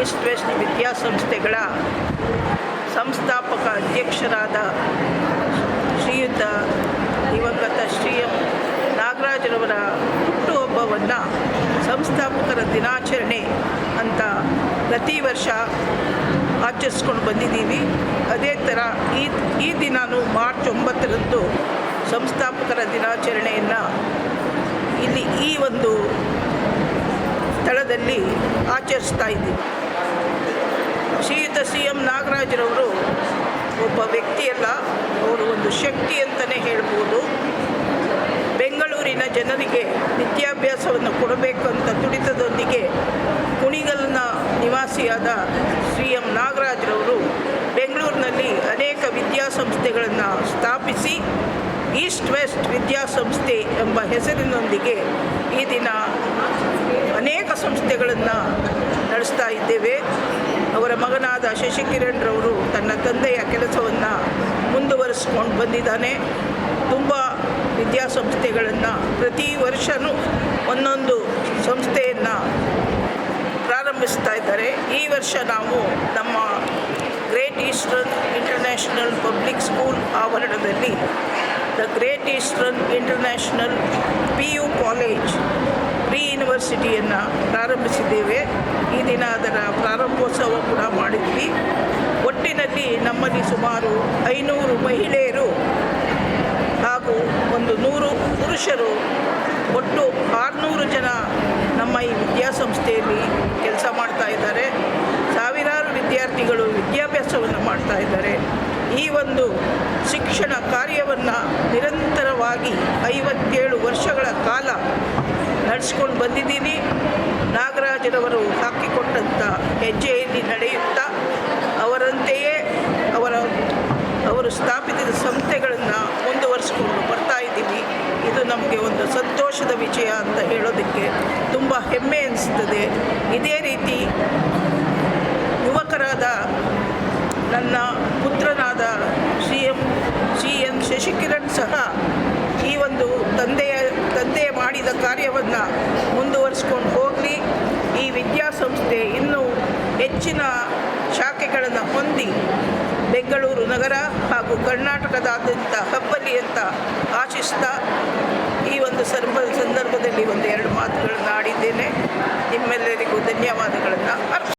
East West ವಿದ್ಯಾಸಂಸ್ಥೆಗಳ ಸಂಸ್ಥಾಪಕ ಅಧ್ಯಕ್ಷರಾದ ಶ್ರೀಯುತ ದಿವಂಗತ ಶ್ರೀ ಎಂ ನಾಗರಾಜರವರ ಹುಟ್ಟುಹಬ್ಬವನ್ನು ಸಂಸ್ಥಾಪಕರ ದಿನಾಚರಣೆ ಅಂತ ಪ್ರತಿ ವರ್ಷ ಆಚರಿಸ್ಕೊಂಡು ಬಂದಿದ್ದೀವಿ. ಅದೇ ಥರ ಈ ಈ ದಿನವೂ ಮಾರ್ಚ್ ಒಂಬತ್ತರಂದು ಸಂಸ್ಥಾಪಕರ ದಿನಾಚರಣೆಯನ್ನು ಇಲ್ಲಿ ಈ ಒಂದು ಸ್ಥಳದಲ್ಲಿ ಆಚರಿಸ್ತಾ ಇದ್ದೀವಿ. ಶ್ರೀಯುತ ಸಿ ಎಂ ನಾಗರಾಜರವರು ಒಬ್ಬ ವ್ಯಕ್ತಿಯಲ್ಲ, ಅವರು ಒಂದು ಶಕ್ತಿ ಅಂತಲೇ ಹೇಳ್ಬೋದು. ಬೆಂಗಳೂರಿನ ಜನರಿಗೆ ವಿದ್ಯಾಭ್ಯಾಸವನ್ನು ಕೊಡಬೇಕು ಅಂತ ತುಡಿತದೊಂದಿಗೆ ಕುಣಿಗಲ್ನ ನಿವಾಸಿಯಾದ ಶ್ರೀ ಎಂ ನಾಗರಾಜರವರು ಬೆಂಗಳೂರಿನಲ್ಲಿ ಅನೇಕ ವಿದ್ಯಾಸಂಸ್ಥೆಗಳನ್ನು ಸ್ಥಾಪಿಸಿ, ಈಸ್ಟ್ ವೆಸ್ಟ್ ವಿದ್ಯಾಸಂಸ್ಥೆ ಎಂಬ ಹೆಸರಿನೊಂದಿಗೆ ಈ ದಿನ ಅನೇಕ ಸಂಸ್ಥೆಗಳನ್ನು ನಡೆಸ್ತಾ ಇದ್ದೇವೆ. ಅವರ ಮಗನಾದ ಶಶಿಕಿರಣ್ ರವರು ತನ್ನ ತಂದೆಯ ಕೆಲಸವನ್ನು ಮುಂದುವರಿಸ್ಕೊಂಡು ಬಂದಿದ್ದಾನೆ. ತುಂಬ ವಿದ್ಯಾಸಂಸ್ಥೆಗಳನ್ನು ಪ್ರತಿ ವರ್ಷವೂ ಒಂದೊಂದು ಸಂಸ್ಥೆಯನ್ನು ಪ್ರಾರಂಭಿಸ್ತಾ ಇದ್ದಾರೆ. ಈ ವರ್ಷ ನಾವು ನಮ್ಮ great eastern international public school ಆವರಣದಲ್ಲಿ the great eastern international P U college pre ಯೂನಿವರ್ಸಿಟಿಯನ್ನು ಪ್ರಾರಂಭಿಸಿದ್ದೇವೆ. ಈ ದಿನ ಅದರ ಪ್ರಾರಂಭೋತ್ಸವ ಕೂಡ ಮಾಡಿದ್ವಿ. ಒಟ್ಟಿನಲ್ಲಿ ನಮ್ಮಲ್ಲಿ ಸುಮಾರು ಐನೂರು ಮಹಿಳೆಯರು ಹಾಗೂ ಒಂದು ನೂರು ಪುರುಷರು ಒಟ್ಟು ಆರುನೂರು ಜನ ನಮ್ಮ ಈ ವಿದ್ಯಾಸಂಸ್ಥೆಯಲ್ಲಿ ಕೆಲಸ ಮಾಡ್ತಾ ಇದ್ದಾರೆ. ಸಾವಿರಾರು ವಿದ್ಯಾರ್ಥಿಗಳು ವಿದ್ಯಾಭ್ಯಾಸವನ್ನು ಮಾಡ್ತಾ ಇದ್ದಾರೆ. ಈ ಒಂದು ಶಿಕ್ಷಣ ಕಾರ್ಯವನ್ನು ನಿರಂತರವಾಗಿ ಐವತ್ತೇಳು ವರ್ಷಗಳ ಕಾಲ ನಡೆಸ್ಕೊಂಡು ಬಂದಿದ್ದೀನಿ ನಾಗರಾಜರವರು ಹೆಜ್ಜೆಯಲ್ಲಿ ನಡೆಯುತ್ತಾ ಅವರಂತೆಯೇ ಅವರ, ಅವರು ಸ್ಥಾಪಿಸಿದ ಸಂಸ್ಥೆಗಳನ್ನು ಮುಂದುವರಿಸಿಕೊಂಡು ಬರ್ತಾ ಇದ್ದೀವಿ. ಇದು ನಮಗೆ ಒಂದು ಸಂತೋಷದ ವಿಷಯ ಅಂತ ಹೇಳೋದಕ್ಕೆ ತುಂಬ ಹೆಮ್ಮೆ ಅನಿಸ್ತದೆ. ಇದೇ ರೀತಿ ಯುವಕರಾದ ನನ್ನ ಪುತ್ರನಾದ C M C N Shashikiran ಸಹ ಈ ಒಂದು ತಂದೆಯ ತಂದೆ ಮಾಡಿದ ಕಾರ್ಯವನ್ನು ಮುಂದುವರಿಸ್ಕೊಂಡು ಬೆಂಗಳೂರು ನಗರ ಹಾಗೂ ಕರ್ನಾಟಕದಾದ್ಯಂತ ಹಬ್ಬಲಿ ಅಂತ ಆಶಿಸ್ತಾ ಈ ಒಂದು ಸರ್ವ ಸಂದರ್ಭದಲ್ಲಿ ಒಂದು ಎರಡು ಮಾತುಗಳನ್ನು ಆಡಿದ್ದೇನೆ. ನಿಮ್ಮೆಲ್ಲರಿಗೂ ಧನ್ಯವಾದಗಳನ್ನು